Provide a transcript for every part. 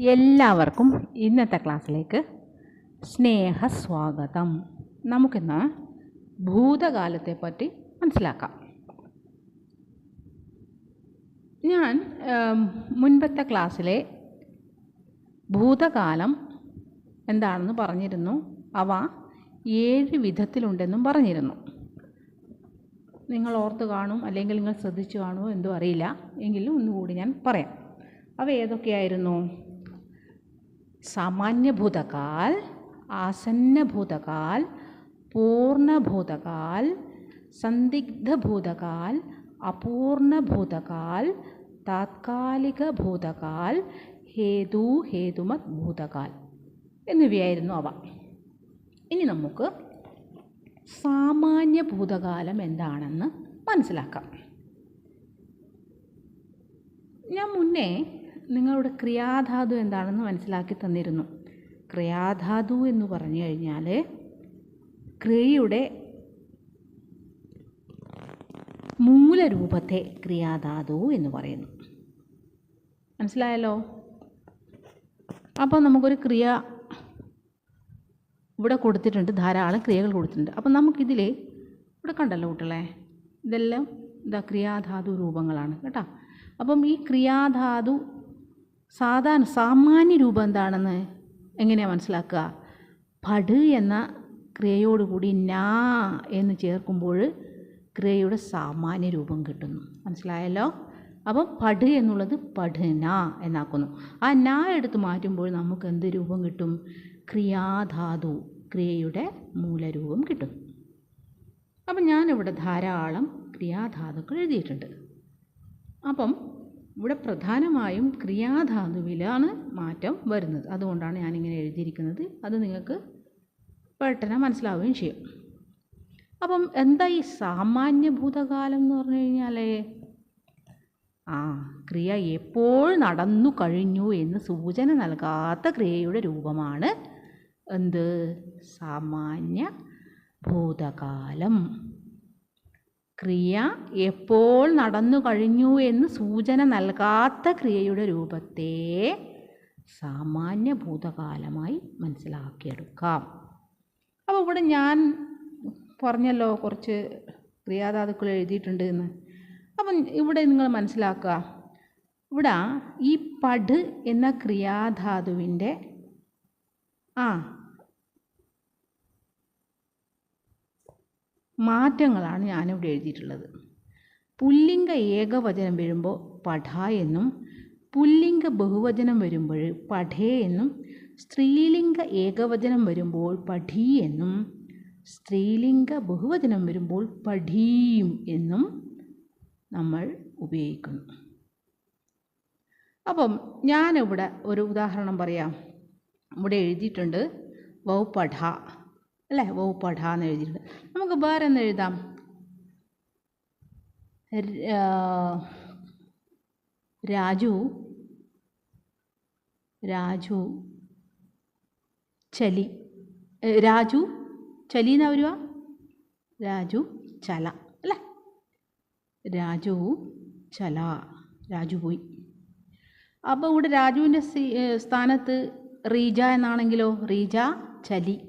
എല്ലാവർക്കും ഇന്നത്തെ ക്ലാസ്സിലേക്ക് സ്നേഹസ്വാഗതം. നമുക്കിന്ന് ഭൂതകാലത്തെ പറ്റി മനസ്സിലാക്കാം. ഞാൻ മുൻപത്തെ ക്ലാസ്സിലെ ഭൂതകാലം എന്താണെന്ന് പറഞ്ഞിരുന്നു. അവ ഏഴ് വിധത്തിലുണ്ടെന്നും പറഞ്ഞിരുന്നു. നിങ്ങൾ ഓർത്ത് കാണും അല്ലെങ്കിൽ നിങ്ങൾ ശ്രദ്ധിച്ചു കാണുമോ എന്തോ അറിയില്ല. എങ്കിലും ഒന്നുകൂടി ഞാൻ പറയാം. അവ ഏതൊക്കെയായിരുന്നു? സാമാന്യഭൂതകാൽ ആസന്നഭൂതകാൽ പൂർണഭൂതകാൽ സന്ദിഗ്ധഭൂതകാൽ താത്കാലിക ഭൂതകാൽ ഹേതു ഹേതുമത് ഭൂതകാൽ എന്നിവയായിരുന്നു അവ. ഇനി നമുക്ക് സാമാന്യ ഭൂതകാലം എന്താണെന്ന് മനസ്സിലാക്കാം. ഞാൻ മുന്നേ നിങ്ങളുടെ ക്രിയാധാതു എന്താണെന്ന് മനസ്സിലാക്കി തന്നിരുന്നു. ക്രിയാധാതു എന്ന് പറഞ്ഞു കഴിഞ്ഞാൽ ക്രിയയുടെ മൂലരൂപത്തെ ക്രിയാധാതു എന്ന് പറയുന്നു. മനസ്സിലായല്ലോ? അപ്പോൾ നമുക്കൊരു ക്രിയ ഇവിടെ കൊടുത്തിട്ടുണ്ട് ധാരാളം ക്രിയകൾ കൊടുത്തിട്ടുണ്ട്. അപ്പോൾ നമുക്കിതിൽ ഇവിടെ കണ്ടല്ലോ കുട്ടികളെ ഇതെല്ലാം ഇതാ ക്രിയാധാതു രൂപങ്ങളാണ് കേട്ടോ. അപ്പം ഈ ക്രിയാധാതു സാധാരണ സാമാന്യ രൂപം എന്താണെന്ന് എങ്ങനെയാണ് മനസ്സിലാക്കുക? പട് എന്ന ക്രിയയോടുകൂടി നാ എന്ന് ചേർക്കുമ്പോൾ ക്രിയയുടെ സാമാന്യ രൂപം കിട്ടുന്നു. മനസ്സിലായല്ലോ? അപ്പം പട് എന്നുള്ളത് പഠന എന്നാക്കുന്നു. ആ നാ എടുത്ത് മാറ്റുമ്പോൾ നമുക്ക് എന്ത് രൂപം കിട്ടും? ക്രിയാധാതു ക്രിയയുടെ മൂലരൂപം കിട്ടും. അപ്പം ഞാനിവിടെ ധാരാളം ക്രിയാധാതുക്കൾ എഴുതിയിട്ടുണ്ട്. അപ്പം ഇവിടെ പ്രധാനമായും ക്രിയാധാതുവിലാണ് മാറ്റം വരുന്നത്. അതുകൊണ്ടാണ് ഞാനിങ്ങനെ എഴുതിയിരിക്കുന്നത്. അത് നിങ്ങൾക്ക് പെട്ടെന്ന് മനസ്സിലാവുകയും ചെയ്യും. അപ്പം എന്താ ഈ സാമാന്യ ഭൂതകാലം എന്ന് പറഞ്ഞു കഴിഞ്ഞാൽ ആ ക്രിയ എപ്പോൾ നടന്നു കഴിഞ്ഞു എന്ന് സൂചന നൽകാത്ത ക്രിയയുടെ രൂപമാണ് എന്ത്? സാമാന്യ ഭൂതകാലം. ക്രിയ എപ്പോൾ നടന്നു കഴിഞ്ഞു എന്ന് സൂചന നൽകാത്ത ക്രിയയുടെ രൂപത്തെ സാമാന്യ ഭൂതകാലമായി മനസ്സിലാക്കിയെടുക്കാം. അപ്പോൾ ഇവിടെ ഞാൻ പറഞ്ഞല്ലോ കുറച്ച് ക്രിയാധാതുക്കൾ എഴുതിയിട്ടുണ്ട് എന്ന്. അപ്പം ഇവിടെ നിങ്ങൾ മനസ്സിലാക്കുക. ഇവിടെ ഈ പട് എന്ന ക്രിയാധാതുവിന്റെ ആ മാറ്റങ്ങളാണ് ഞാനിവിടെ എഴുതിയിട്ടുള്ളത്. പുല്ലിംഗ ഏകവചനം വരുമ്പോൾ പഠ എന്നും പുല്ലിംഗ ബഹുവചനം വരുമ്പോൾ പഠേ എന്നും സ്ത്രീലിംഗ ഏകവചനം വരുമ്പോൾ പഠി എന്നും സ്ത്രീലിംഗ ബഹുവചനം വരുമ്പോൾ പഠീം എന്നും നമ്മൾ ഉപയോഗിക്കുന്നു. അപ്പം ഞാനിവിടെ ഒരു ഉദാഹരണം പറയാം. ഇവിടെ എഴുതിയിട്ടുണ്ട് വൗ പഠ. അല്ലേ? ഓ എന്ന് എഴുതിയിട്ടുണ്ട്. നമുക്ക് വേറെ എന്ന് എഴുതാം രാജു രാജു ചലി. രാജു ചലി എന്നാ വരുക? രാജു ചല. അല്ലേ? രാജു ചല. രാജു പോയി. അപ്പോൾ ഇവിടെ രാജുവിന്റെ സ്ഥാനത്ത് റീജ എന്നാണെങ്കിലോ? റീജ ചലി.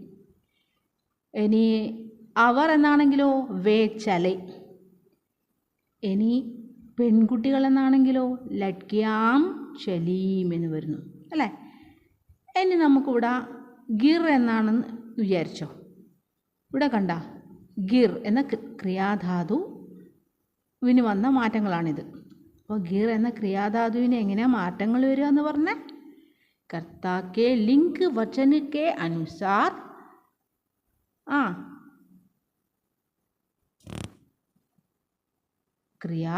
ഇനി അവർ എന്നാണെങ്കിലോ വേച്ചലെ ഇനി പെൺകുട്ടികൾ എന്നാണെങ്കിലോ ലഡ്ഗ്യാം ചലീം എന്ന് വരുന്നു. അല്ലേ? ഇനി നമുക്കിവിടെ ഗിർ എന്നാണെന്ന് വിചാരിച്ചോ? ഇവിടെ കണ്ട ഗിർ എന്ന ക്രിയാധാതുവിന് വന്ന മാറ്റങ്ങളാണിത്. അപ്പോൾ ഗിർ എന്ന ക്രിയാധാതുവിന് എങ്ങനെയാണ് മാറ്റങ്ങൾ വരിക എന്ന് പറഞ്ഞാൽ കർത്താക്കെ ലിങ്ക് വചനക്കെ അനുസാർ ആ. ക്രിയ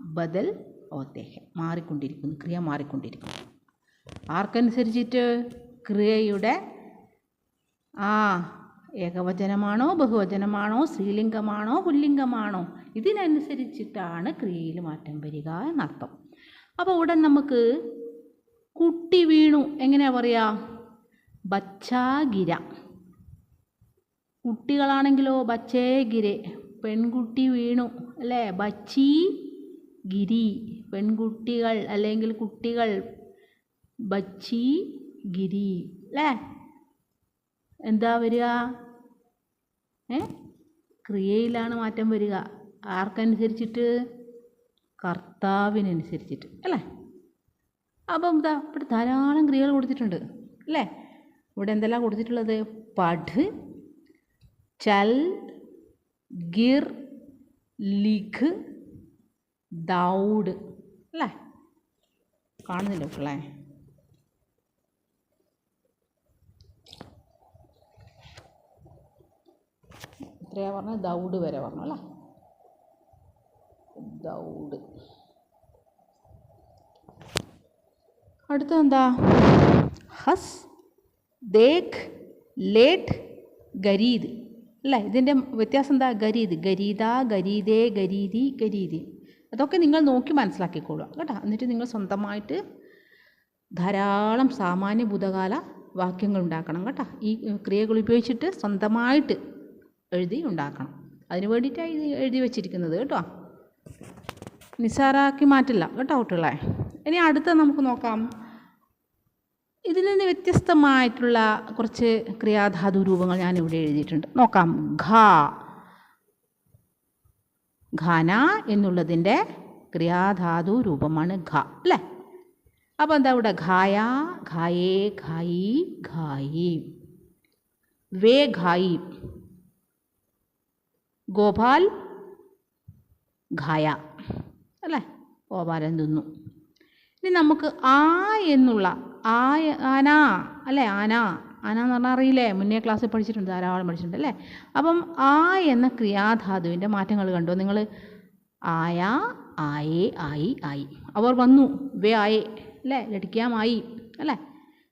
ബദൽ ഓത്തേഹ മാറിക്കൊണ്ടിരിക്കുന്നു. ക്രിയ മാറിക്കൊണ്ടിരിക്കുന്നു. ആർക്കനുസരിച്ചിട്ട് ക്രിയയുടെ ആ ഏകവചനമാണോ ബഹുവചനമാണോ സ്ത്രീലിംഗമാണോ പുല്ലിംഗമാണോ ഇതിനനുസരിച്ചിട്ടാണ് ക്രിയയിൽ മാറ്റം വരിക എന്നർത്ഥം. അപ്പോൾ ഉടൻ നമുക്ക് കുട്ടി വീണു. എങ്ങനെയാ പറയുക ബച്ചാഗിര കുട്ടികളാണെങ്കിലോ ബച്ചേ ഗിരെ പെൺകുട്ടി വീണു അല്ലേ? ബച്ചി ഗിരി പെൺകുട്ടികൾ അല്ലെങ്കിൽ കുട്ടികൾ ബച്ചി ഗിരി അല്ലേ? എന്താ വരിക? ഏ? ക്രിയയിലാണ് മാറ്റം വരിക. ആർക്കനുസരിച്ചിട്ട്? കർത്താവിനനുസരിച്ചിട്ട് അല്ലേ? അപ്പം ഇതാ ഇവിടെ ധാരാളം ക്രിയകൾ കൊടുത്തിട്ടുണ്ട് അല്ലേ? ഇവിടെ എന്തെല്ലാം കൊടുത്തിട്ടുള്ളത്? പഠ് ചൽ ഗിർ ലിഖ് ദൗഡ്. അല്ലേ? കാണുന്നില്ല മക്കളെ എത്രയാ പറഞ്ഞത്. ദൗഡ് വരെ പറഞ്ഞു അല്ലേ? ദൗഡ്. അടുത്ത എന്താ ഹസ് ദേഖ് ലേട്ട് ഗരീദ്. അല്ലേ? ഇതിന്റെ വ്യത്യാസം എന്താ? ഗരീത് ഗരീത ഗരീതേ ഗരീതി ഗരീതി അതൊക്കെ നിങ്ങൾ നോക്കി മനസ്സിലാക്കിക്കോളുക കേട്ടോ. എന്നിട്ട് നിങ്ങൾ സ്വന്തമായിട്ട് ധാരാളം സാമാന്യ ഭൂതകാല വാക്യങ്ങൾ ഉണ്ടാക്കണം കേട്ടോ. ഈ ക്രിയകൾ ഉപയോഗിച്ചിട്ട് സ്വന്തമായിട്ട് എഴുതി ഉണ്ടാക്കണം. അതിന് വേണ്ടിയിട്ടാണ് ഇത് എഴുതി വെച്ചിരിക്കുന്നത് കേട്ടോ. നിസ്സാരാക്കി മാറ്റില്ല കേട്ടോ കുട്ടികളെ. ഇനി അടുത്ത നമുക്ക് നോക്കാം. ഇതിൽ നിന്ന് വ്യത്യസ്തമായിട്ടുള്ള കുറച്ച് ക്രിയാധാതു രൂപങ്ങൾ ഞാൻ ഇവിടെ എഴുതിയിട്ടുണ്ട്. നോക്കാം. ഘ. ഘന എന്നുള്ളതിന്റെ ക്രിയാധാതു രൂപമാണ് ഘ അല്ലേ? അപ്പോൾ എന്താ ഇവിടെ? ഘായ ഘായേ ഘായി ഘായി. വേ ഘായി. ഗോപാൽ ഘായ അല്ലേ? ഗോപാലൻ തിന്നു. ഇനി നമുക്ക് ആ എന്നുള്ള ആ ആന അല്ലേ? ആന. ആന എന്ന് പറഞ്ഞാൽ അറിയില്ലേ? മുന്നേ ക്ലാസ്സിൽ പഠിച്ചിട്ടുണ്ട് ധാരാളം പഠിച്ചിട്ടുണ്ട് അല്ലേ? അപ്പം ആ എന്ന ക്രിയാധാതുവിന്റെ മാറ്റങ്ങൾ കണ്ടു? നിങ്ങൾ ആയ ആയേ ആയി ആയി. അവർ വന്നു. വേ ആയേ അല്ലേ? ലടിക്കാമായി അല്ലേ?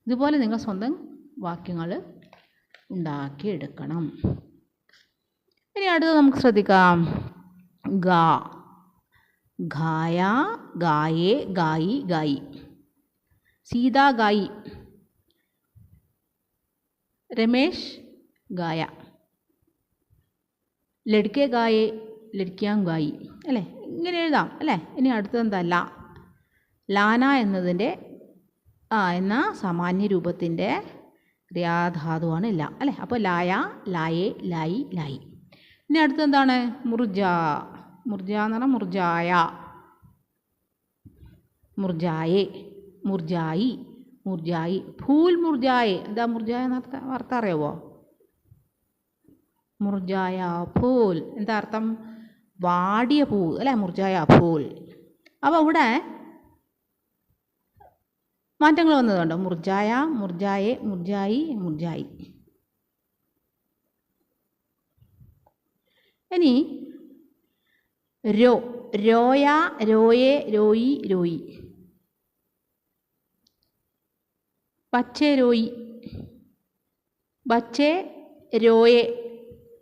ഇതുപോലെ നിങ്ങൾ സ്വന്തം വാക്യങ്ങൾ ഉണ്ടാക്കിയെടുക്കണം. ഇനി അടുത്തത് നമുക്ക് ശ്രദ്ധിക്കാം. ഗാ. ഘായ ഗായേ ഗായി ഗായി. സീതാ ഗായി. രമേശ് ഗായ. ലഡ്ക്കെ ഗായേ ലഡ്ക്യാം ഗായി. അല്ലേ? ഇങ്ങനെ എഴുതാം അല്ലേ? ഇനി അടുത്തെന്താ ല. ലാന എന്നതിന്റെ ആ എന്ന സാമാന്യ രൂപത്തിന്റെ ക്രിയാധാതുവാണ് ല. അല്ലേ? അപ്പോൾ ലായ ലായേ ലായി ലായി. ഇനി അടുത്തെന്താണ് മുർജ. മുർജ മുർജായ. മുർജായേ മുർജായി മുർജായി. ഭൂൽ മുർജായേ. എന്താ മുർജായ വാർത്ത അർത്ഥം അറിയാവോ? മുർജായ ഭൂൽ. എന്താ അർത്ഥം? വാടിയ പൂ. അല്ലേ? മുർജായ ഭൂൽ. അപ്പോൾ ഇവിടെ മാറ്റങ്ങൾ വന്നതുണ്ടോ? മുർജായ മുർജായെ മുർജായി മുർജായി. ഇനി രോ രോയ രോയെ രോയി രോയി. പച്ചേ രോയി. ബച്ചേ രോയെ.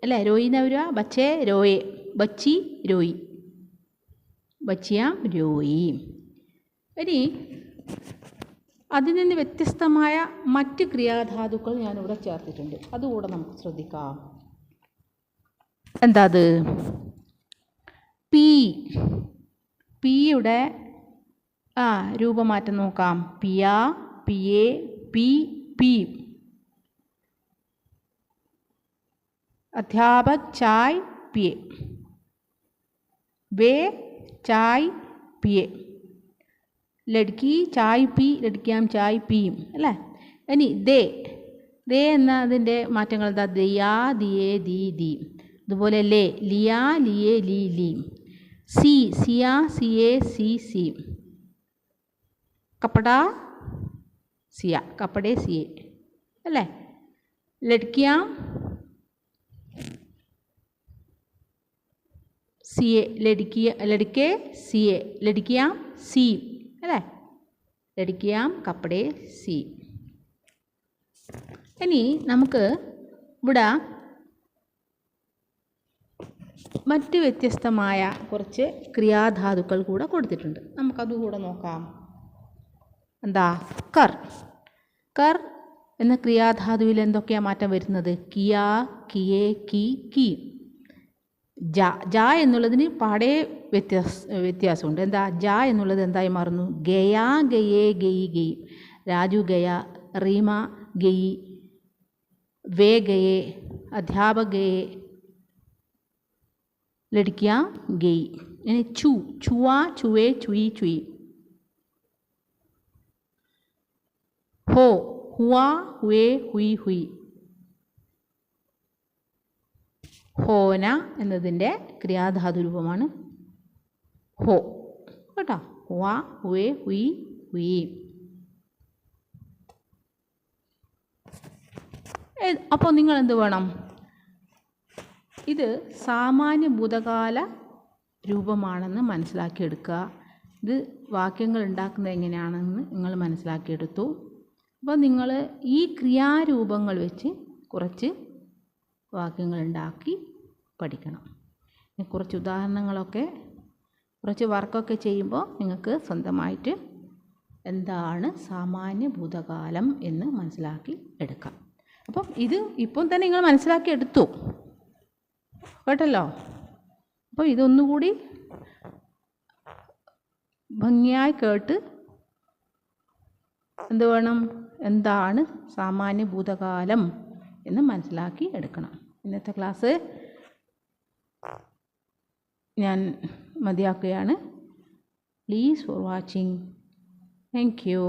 അല്ലേ? രോയി എന്നാ ബച്ചേ രോയെ. ബച്ചി രോയി. ബച്ചിയാം രോയി. ഇനി അതിൽ നിന്ന് വ്യത്യസ്തമായ മറ്റ് ക്രിയാധാതുക്കൾ ഞാനിവിടെ ചേർത്തിട്ടുണ്ട്. അതുകൂടെ നമുക്ക് ശ്രദ്ധിക്കാം. എന്താ അത്? പി. പിയുടെ ആ രൂപമാറ്റം നോക്കാം. പിയ പിയെ പി പി അധ്യാപക് ചായ് പിയെ വേ ചായ് പിയെ ലഡ്ക്കി ചായ് പി ലഡ്ക്കിയാം ചായ് പിയും അല്ലേ? ഇനി ദേ ദേ എന്ന അതിന്റെ മാറ്റങ്ങൾ എന്താ? ദയാ ദിയേ ദി ദി. അതുപോലെ ലേ ലിയാ ലിയേ ലി ലി. സി സിയാ സിയേ സി സി കപ്പട സിയ കപ്പടേ സിയെ അല്ലേ ലഡ്ക്കിയാം സിയെ ലഡ്ക്കിയ ലഡ്ക്കെ സിയെ ലഡ്ക്കിയാം സി അല്ലേ ലഡ്ക്കിയാം കപ്പടേ സി ഇനി നമുക്ക് ഇവിടെ മറ്റ് വ്യത്യസ്തമായ കുറച്ച് ക്രിയാധാതുക്കൾ കൂടെ കൊടുത്തിട്ടുണ്ട്. നമുക്കത് കൂടെ നോക്കാം. എന്താ? കർ. കർ എന്ന ക്രിയാധാതുവിൽ എന്തൊക്കെയാണ് മാറ്റം വരുന്നത്? കിയ കിയേ കി കി. ജ. ജ എന്നുള്ളതിന് പാടെ വ്യത്യാസ വ്യത്യാസമുണ്ട്. എന്താ? ജ എന്നുള്ളത് എന്തായി മാറുന്നു? ഗയാ ഗയേ ഗയി ഗയി. രാജു ഗയ. റീമ ഗയി. വേ ഗയെ. ലടിക്കുക ഗെയ്. ഇനി ചു ചുവ ചുവേ ചുയി ചുയി. ഹോ ഹുവ ഹുവേ ഹുയി ഹുയി. ഹോന എന്നതിന്റെ ക്രിയാധാതുരൂപമാണ് ഹോ. കേട്ടോ? ഹുവ ഹുവേ ഹുയി ഹുയി. അപ്പോൾ നിങ്ങൾ എന്ത് വേണം? ഇത് സാമാന്യ ഭൂതകാല രൂപമാണെന്ന് മനസ്സിലാക്കിയെടുക്കുക. ഇത് വാക്യങ്ങൾ ഉണ്ടാക്കുന്നത് എങ്ങനെയാണെന്ന് നിങ്ങൾ മനസ്സിലാക്കിയെടുത്തു. അപ്പോൾ നിങ്ങൾ ഈ ക്രിയാരൂപങ്ങൾ വെച്ച് കുറച്ച് വാക്യങ്ങൾ ഉണ്ടാക്കി പഠിക്കണം. കുറച്ച് ഉദാഹരണങ്ങളൊക്കെ കുറച്ച് വർക്കൊക്കെ ചെയ്യുമ്പോൾ നിങ്ങൾക്ക് സ്വന്തമായിട്ട് എന്താണ് സാമാന്യ ഭൂതകാലം എന്ന് മനസ്സിലാക്കി എടുക്കാം. അപ്പം ഇത് ഇപ്പം തന്നെ നിങ്ങൾ മനസ്സിലാക്കി എടുത്തു കേട്ടല്ലോ? അപ്പോൾ ഇതൊന്നുകൂടി ഭംഗിയായി കേട്ട് എന്ത് വേണം? എന്താണ് സാമാന്യ ഭൂതകാലം എന്ന് മനസ്സിലാക്കി എടുക്കണം. ഇന്നത്തെ ക്ലാസ് ഞാൻ മതിയാക്കുകയാണ്. Please for watching thank you